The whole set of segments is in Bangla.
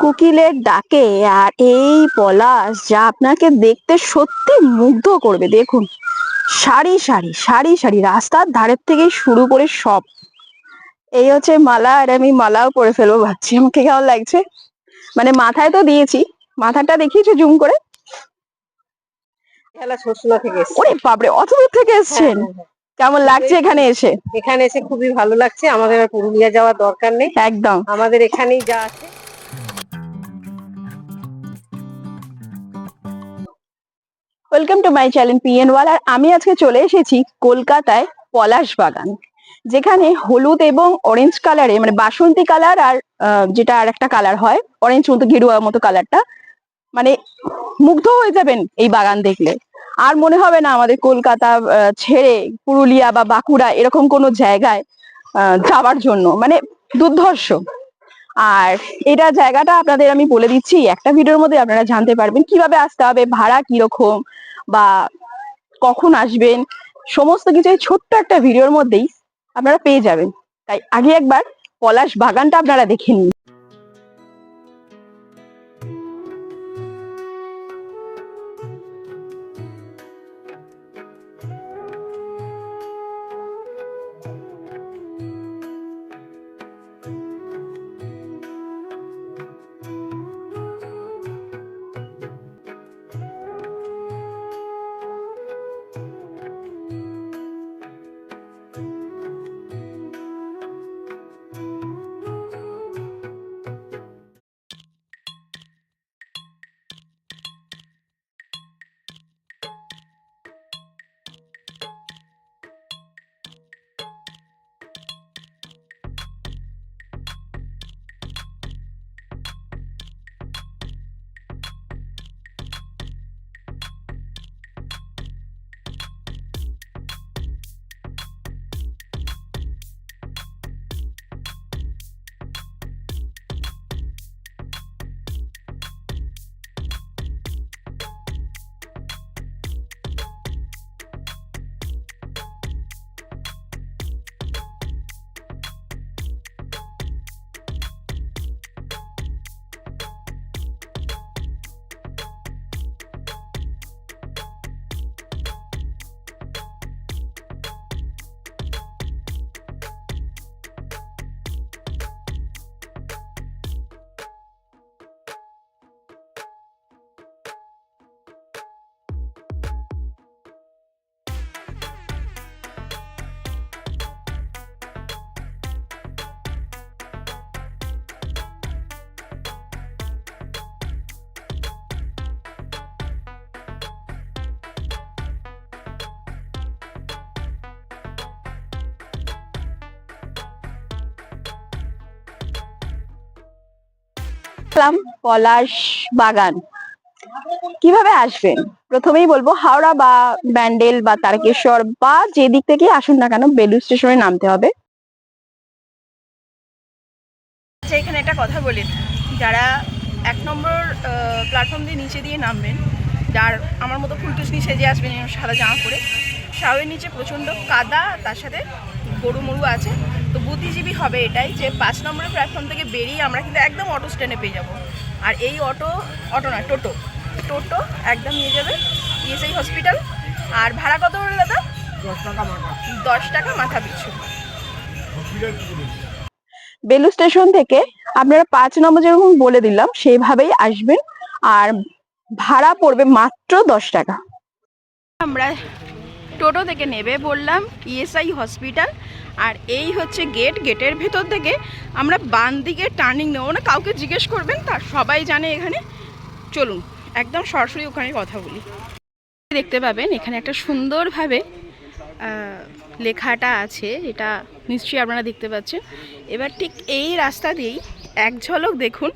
কোকিলের ডাকে আর এই পলাশ যা আপনাকে দেখতে সত্যি মুগ্ধ করবে দেখুন। সারি সারি সারি সারি রাস্তার ধারের থেকে শুরু করে সব। এই হচ্ছে মালা আর আমি মালাও পরে ফেলব ভাবছি আমাকে কেমন লাগছে। মানে মাথায় তো দিয়েছি মাথাটা দেখিয়েছি জুম করে। ওরে বাপরে অত দূর থেকে এসছেন? হ্যাঁ, হ্যাঁ, কেমন লাগছে এখানে এসে? হ্যাঁ। এখানে এসে খুবই ভালো লাগছে। আমাদের আর পুরুলিয়া যাওয়ার দরকার নেই। একদম। আমাদের এখানেই যা আছে ওয়েলকাম টু মাই চ্যানেল ওয়াল আর আমি আজকে চলে এসেছি কলকাতায় পলাশ বাগান, যেখানে হলুদ এবং অরেঞ্জ কালারে মানে বাসন্তী কালার আর যেটা আর একটা কালার হয় অরেঞ্জ মতো গেরুয়া মতো কালারটা মানে মুগ্ধ হয়ে যাবেন এই বাগান দেখলে। আর মনে হবে না আমাদের কলকাতা ছেড়ে পুরুলিয়া বা বাঁকুড়া এরকম কোনো জায়গায় যাওয়ার জন্য মানে দুর্ধর্ষ। আর এটা জায়গাটা আপনাদের আমি বলে দিচ্ছি, একটা ভিডিওর মধ্যে আপনারা জানতে পারবেন কীভাবে আসতে হবে, ভাড়া কীরকম বা কখন আসবেন, সমস্ত কিছু ছোট্ট একটা ভিডিওর মধ্যেই আপনারা পেয়ে যাবেন। তাই আগে একবার পলাশ বাগানটা আপনারা দেখে নিন। আসলাম পলাশ বাগান। কীভাবে আসবেন? প্রথমেই বলব, হাওড়া বা ব্যান্ডেল বা তারকেশ্বর বা যে দিক থেকে আসুন না কেন বেলুর স্টেশনে নামতে হবে। আচ্ছা এখানে একটা কথা বলি। যারা এক নম্বর প্ল্যাটফর্ম দিয়ে নিচে দিয়ে নামবেন, যার আমার মতো ফুলটুসনি সেজে আসবেন সাদা জামা পরে শাওয়ের নিচে প্রচণ্ড কাদা, তার সাথে গরু মরু আছে। তো বুদ্ধিজীবী হবে এটাই যে পাঁচ নম্বরের প্ল্যাটফর্ম থেকে বেরিয়ে আমরা কিন্তু একদম অটো স্ট্যান্ডে পেয়ে যাব। আর এই অটো অটো না টোটো। টোটো একদম নিয়ে যাবে ইএসআই হসপিটাল আর ভাড়া কত বলে দাদা? দশ টাকা মাথা পিছু। বেলু স্টেশন থেকে আপনারা পাঁচ নম্বর যেরকম বলে দিলাম সেইভাবেই আসবেন। আর ভাড়া পড়বে মাত্র দশ টাকা। আমরা টোটো থেকে নেবে বললাম, ইএসআই হসপিটাল। আর এই হচ্ছে গেট, গেটের ভেতর থেকে আমরা বান দিকে টার্নিং নেব না, কাউকে জিজ্ঞেস করবেন, তার সবাই জানে এখানে। চলুন, একদম সরাসরি ওখানে কথা বলি। দেখতে পাবেন, এখানে একটা সুন্দরভাবে লেখাটা আছে, এটা নিশ্চয়ই আপনারা দেখতে পাচ্ছেন। এবার ঠিক এই রাস্তা দিয়েই এক ঝলক দেখুন,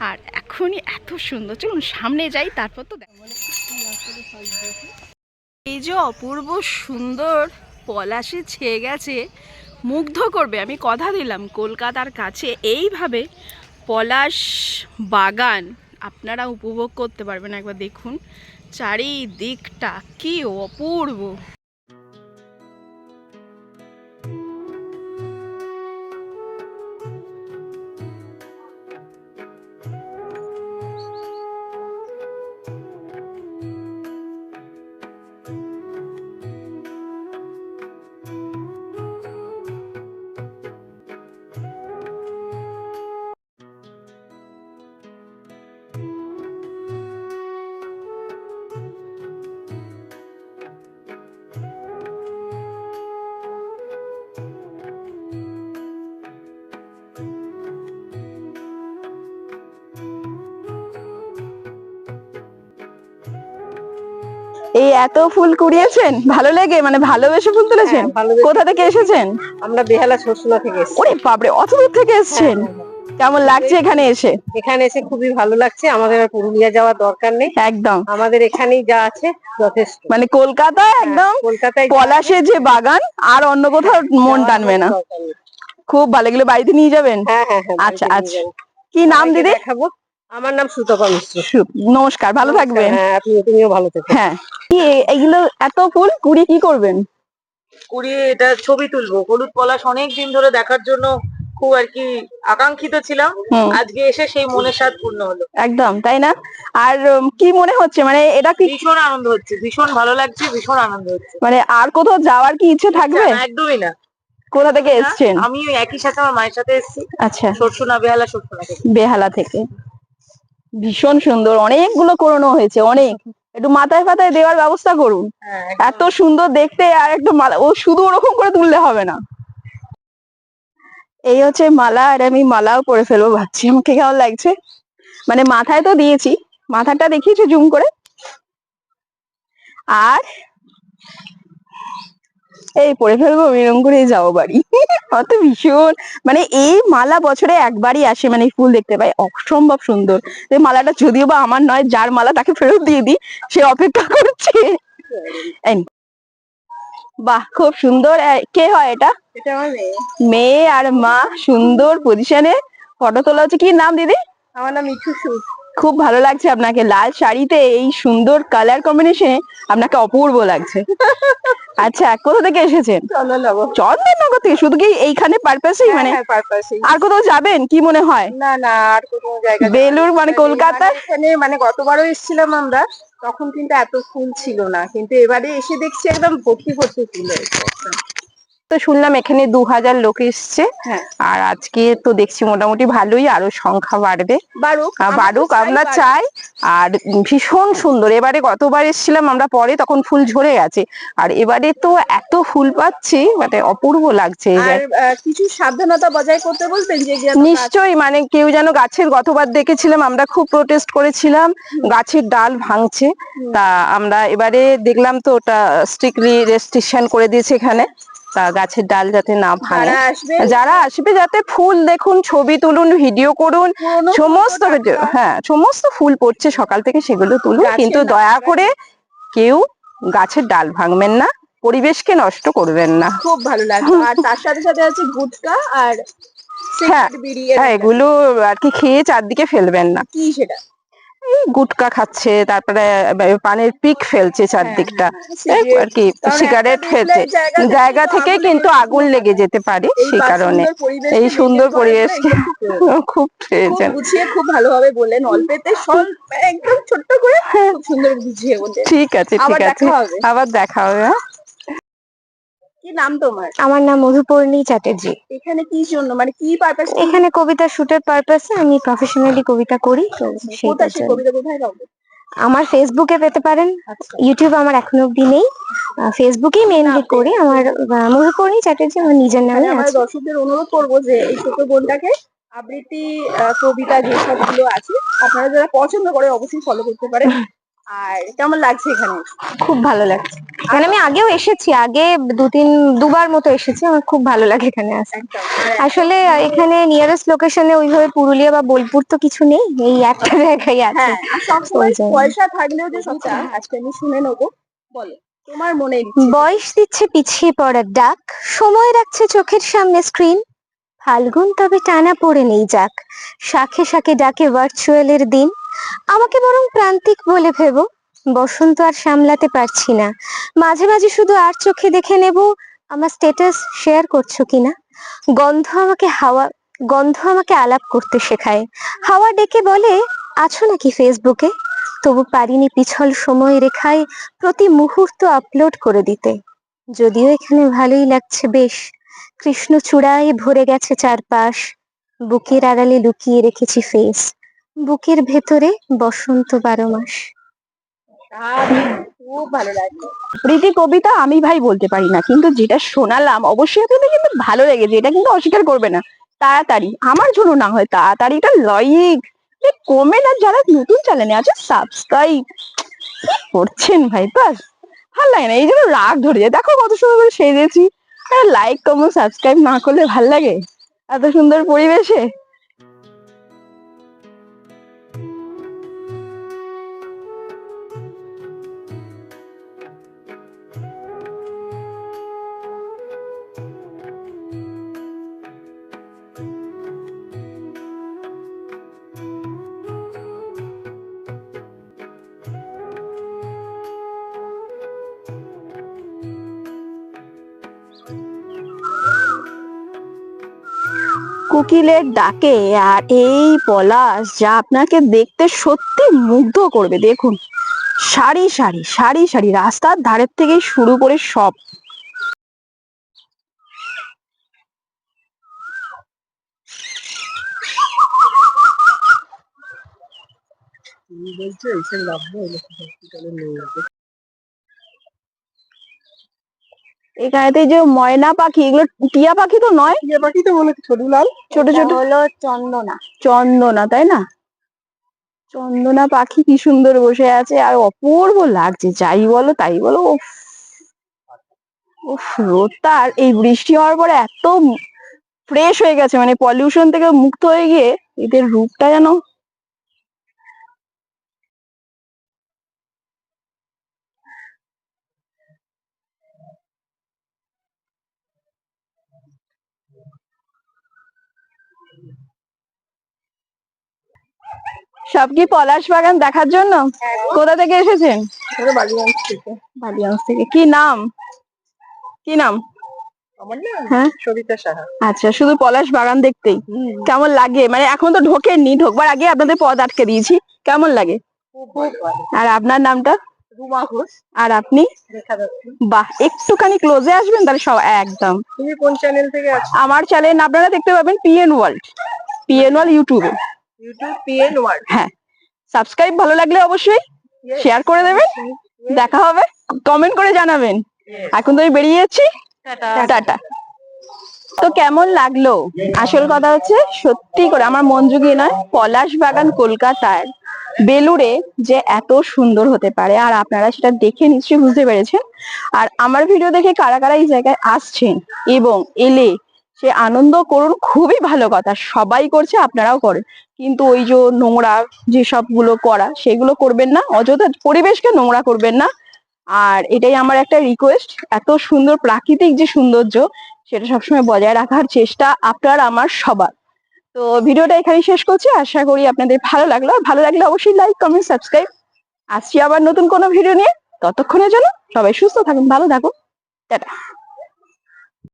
আর এখনই এত সুন্দর। চলুন, সামনে যাই, তারপর তো দেখ- এই যে অপূর্ব সুন্দর পলাশে ছেয়ে গেছে, মুগ্ধ করবে, আমি কথা দিলাম কলকাতার কাছে। এইভাবে পলাশ বাগান আপনারা উপভোগ করতে পারবেন। একবার দেখুন, চারিদিকটা কি অপূর্ব। এই এত ফুল কুড়িয়েছেন? ভালো লেগে? মানে ভালোবেসে ফুল তুলেছেন? হ্যাঁ, কোথা থেকে এসেছেন? আমরা বেহালা ছোটসোনা থেকে ওরে বাপরে অত দূর থেকে এসেছেন? হ্যাঁ, হ্যাঁ, কেমন লাগছে এখানে এসে। এখানে এসে খুবই ভালো লাগছে। আমাদের আর পুরুলিয়া যাওয়ার দরকার নেই। একদম। আমাদের এখানেই যা আছে যথেষ্ট। মানে কলকাতায় একদম কলকাতায় যা পলাশের যে বাগান আর অন্য কোথাও মন টানবে না। খুব ভালো। এগুলো বাড়িতে নিয়ে যাবেন? হ্যাঁ হ্যাঁ হ্যাঁ আচ্ছা, আচ্ছা। কি নাম দিদি? আমার নাম সুতপা মিশ্র। নমস্কার ভালো থাকবেন। হ্যাঁ আপনি তুমিও ভালো থেকো হ্যাঁ। কি এ- এইগুলো এত ফুল? কুড়ি কি করবেন? কুড়িয়ে এটা ছবি তুলবো। হলুদ পলাশ অনেক দিন ধরে দেখার জন্য খুব আর কি আকাঙ্ক্ষিত ছিলাম। আজকে এসে সেই মনের স্বাদ পূর্ণ হলো। একদম তাই না? আর কি মনে হচ্ছে? মানে এটা কি ভীষণ আনন্দ হচ্ছে ভীষণ ভালো লাগছে ভীষণ আনন্দ হচ্ছে। মানে আর কোথাও যাওয়ার কি ইচ্ছে থাকবে? না, একদমই না। কোথা থেকে এসছেন? আমি ওই একই সাথে আমার মায়ের সাথে এসেছি। আচ্ছা। সরসোনা বেহালা সরসোনা থেকে। বেহালা থেকে। ভীষণ সুন্দর অনেকগুলো করানো হয়েছে অনেক। একটু মাথায় ফাতায় দেওয়ার ব্যবস্থা করুন। হ্যাঁ, এত সুন্দর দেখতে আর একটু মালা ও শুধু ওরকম করে তুললে হবে না। এই হচ্ছে মালা আর আমি মালাও পরে ফেলব ভাবছি। আমাকে কেমন লাগছে? মানে মাথায় তো দিয়েছি মাথাটা দেখিয়েছি জুম করে। আর এই পরে ফেলব এরকম করেই যাব বাড়ি। অত ভীষণ মানে এই মালা বছরে একবারই আসে মানে ফুল দেখতে পাই অসম্ভব সুন্দর। এই মালাটা যদিও বা আমার নয় যার মালা তাকে ফেরত দিয়ে দিই সে অপেক্ষা করছে। বাহ খুব সুন্দর। কে হয় এটা? মেয়ে। আর মা সুন্দর পজিশনে ফটো তোলা হচ্ছে কি নাম দিদি? আমার নাম মিঠু সুর। খুব ভালো লাগছে আপনাকে। লাল শাড়িতে এই সুন্দর কালার কম্বিনেশনে আপনাকে অপূর্ব লাগছে। আচ্ছা কোথা থেকে এসেছেন? চন্দননগর। থেকে। শুধু কি এইখানে পারপাসেই মানে হ্যাঁ আর কোথাও যাবেন? কি মনে হয়? না না আর কোনো জায়গা বেলুর মানে কলকাতা? এখানে মানে গতবারও এসেছিলাম আমরা তখন কিন্তু এত ফুল ছিল না। কিন্তু এবারে এসে দেখছি একদম ভর্তি ভর্তি ফুল হয়েছে। তো শুনলাম এখানে দু হাজার লোক এসছে। হ্যাঁ। আর আজকে তো দেখছি মোটামুটি ভালোই আরও সংখ্যা বাড়বে। বাড়ুক আমরা চাই আর ভীষণ সুন্দর এবারে গতবার এসেছিলাম আমরা পরে তখন ফুল ঝরে গেছে। আর এবারে তো এত ফুল পাচ্ছি মানে অপূর্ব লাগছে কিছু সাবধানতা বজায় করতে বলতেন নিশ্চয়ই মানে কেউ যেন গাছের গতবার দেখেছিলাম আমরা খুব প্রোটেস্ট করেছিলাম গাছের ডাল ভাঙছে। তা আমরা এবারে দেখলাম তো ওটা স্ট্রিক্টলি রেস্ট্রিকশন করে দিয়েছে এখানে। গাছের ডাল যাতে না ভাঙে। যারা আসবে যাতে ফুল দেখুন ছবি তুলুন ভিডিও করুন সমস্ত। হ্যাঁ সমস্ত ফুল পড়ছে সকাল থেকে সেগুলো তুলুন কিন্তু দয়া করে কেউ গাছের ডাল ভাঙবেন না পরিবেশকে নষ্ট করবেন না। খুব ভালো লাগল। আর তার সাথে সাথে আছে গুটকা আর হ্যাঁ, বিড়ি হ্যাঁ এগুলো আর কি খেয়ে চারদিকে ফেলবেন না। কি সেটা? গুটকা খাচ্ছে তারপরে পানের পিক ফেলছে চারদিকটা। হ্যাঁ, আর কি সিগারেট ফেলছে। জায়গা থেকে কিন্তু আগুন লেগে যেতে পারে। সেই কারণে। এই সুন্দর পরিবেশকে খুব প্রয়োজন। খুব খুব ভালোভাবে বললেন অল্পেতে একদম ছোট্ট করে সুন্দর বুঝিয়ে বললেন। ঠিক আছে ঠিক আছে। আবার দেখা হবে হ্যাঁ? কি নাম তোমার? আমার নাম মধুপর্ণী চ্যাটার্জি। এখানে কি জন্য? মানে কি পারপাস এখানে কবিতা শুটের পারপাসে আমি প্রফেশনালি কবিতা করি তো কোথায় সেই কবিতা কোথায় পাবো? আমার ফেসবুকে পেতে পারেন আচ্ছা। ইউটিউব আমার এখনও অব্দি নেই। ফেসবুকেই মেনলি করি। আমার মধুপর্ণী চ্যাটার্জি আমার নিজের নামে আমরা দর্শকদের অনুরোধ করব যে এই ছোট বোনটাকে আবৃত্তি কবিতা যে সবগুলো আছে আপনারা যারা পছন্দ করে অবশ্যই ফলো করতে পারেন। আর কেমন লাগছে এখানে? খুব ভালো লাগছে। এখানে আমি আগেও এসেছি আগে দু তিন দুবার মতো এসেছি আমার খুব ভালো লাগে এখানে আসতে। আসলে এখানে নিয়ারেস্ট লোকেশনে ওইভাবে পুরুলিয়া বা বোলপুর তো কিছু নেই এই একটা জায়গায় আছে। হ্যাঁ। পয়সা থাকলেও যে সবটা আজকে আমি শুনে নেব। বলো তোমার মনে বয়স দিচ্ছে পিছিয়ে পড়ার ডাক সময় রাখছে চোখের সামনে স্ক্রিন ফাল্গুন তবে টানা পড়ে নেই যাক শাখে শাখে ডাকে ভার্চুয়ালের দিন। আমাকে বরং প্রান্তিক বলে ভেবো। বসন্ত আর সামলাতে পারছি না। মাঝে মাঝে শুধু আর চোখে দেখে নেব, আমার স্ট্যাটাস শেয়ার করছ কিনা? গন্ধ আমাকে হাওয়া, গন্ধ আমাকে আলাপ করতে শেখায়। হাওয়া ডেকে বলে, আছো নাকি ফেসবুকে তবু পারিনি পিছল সময় রেখায় প্রতি মুহূর্ত আপলোড করে দিতে। যদিও এখানে ভালোই লাগছে বেশ। কৃষ্ণচূড়ায় ভরে গেছে চারপাশ। বুকের আড়ালে লুকিয়ে রেখেছি ফেস বুকের ভেতরে বসন্ত বারো মাস। খুব ভালো প্রীতি, কবিতা আমি ভাই বলতে পারি না, কিন্তু যেটা শোনালাম অবশ্যই আপনাদের কিন্তু ভালো লেগেছে, এটা কিন্তু অস্বীকার করবে না। তাড়াতাড়ি, আমার জন্য না হয় তাড়াতাড়ি তাড়াতাড়িটা লাইক কমে না, যারা নতুন চ্যানেলে আছে সাবস্ক্রাইব করছেন ভাই, বাস, ভালো লাগে না, এই জন্য রাগ ধরে যায়। দেখো কত সুন্দর করে সেজেছি। লাইক কমেন্ট সাবস্ক্রাইব না করলে ভালো লাগে? এত সুন্দর পরিবেশে। কোকিলের ডাকে আর এই পলাশ যা আপনাকে দেখতে সত্যি মুগ্ধ করবে, দেখুন। সারি সারি সারি সারি, রাস্তার ধারের থেকে শুরু করে সব। বলছে? এসে লাভ এখানেতে যে ময়না পাখি এগুলো টিয়া পাখি তো নয়? টিয়া পাখি তো বলে ছোট লাল। ছোট ছোট। হলো চন্দনা। চন্দনা তাই না? চন্দনা পাখি কি সুন্দর বসে আছে আর অপূর্ব লাগছে যাই বলো তাই বলো উফ। উফ রোদটা আর এই বৃষ্টি হওয়ার পরে এত ফ্রেশ হয়ে গেছে মানে পলিউশন থেকে মুক্ত হয়ে গিয়ে এদের রূপটা যেন সব কি পলাশ বাগান দেখার জন্য? কোথা থেকে এসেছেন? থেকে কি নাম? কি নাম? হ্যাঁ। আচ্ছা শুধু পলাশ বাগান দেখতেই। কেমন লাগে? মানে এখন তো ঢোকেননি ঢোকবার আগে আপনাদের পথ আটকে দিয়েছি। কেমন লাগে? আর আপনার নামটা? রুমা ঘোষ। আর আপনি? বাহ একটুখানি ক্লোজে আসবেন তাহলে সব একদম। তুমি কোন চ্যানেল থেকে আমার চ্যানেল আপনারা দেখতে পাবেন পিএন ওয়ার্ল্ড পিএন ওয়ার্ল্ড ইউটিউবে ইউটিউব পিএন ওয়ার্ড সাবস্ক্রাইব ভালো লাগলে অবশ্যই শেয়ার করে দেবেন। দেখা হবে কমেন্ট করে জানাবেন। এখন তো আমি বেরিয়ে যাচ্ছি। টাটা। তো কেমন লাগল? আসল কথা হচ্ছে সত্যি করে আমার মন জুগিয়ে নয় পলাশ বাগান কলকাতার বেলুড়ে যে এত সুন্দর হতে পারে আর আপনারা সেটা দেখে নিশ্চয়ই বুঝতে পেরেছেন। আর আমার ভিডিও দেখে কারা কারা এই জায়গায় আসছেন এবং এলে সে আনন্দ করুন, খুবই ভালো কথা। সবাই করছে, আপনারাও করেন। কিন্তু ওই যে নোংরা যেসবগুলো করা, সেগুলো করবেন না। অযথা পরিবেশকে নোংরা করবেন না। আর এটাই আমার একটা রিকোয়েস্ট এত সুন্দর প্রাকৃতিক যে সৌন্দর্য, সেটা সবসময় বজায় রাখার চেষ্টা আপনার, আমার, সবার। তো ভিডিওটা এখানেই শেষ করছি। আশা করি আপনাদের ভালো লাগল। ভালো লাগলে অবশ্যই লাইক কমেন্ট সাবস্ক্রাইব আসছি আবার নতুন কোনো ভিডিও নিয়ে। ততক্ষণের জন্য সবাই সুস্থ থাকুন, ভালো থাকুন। টাটা।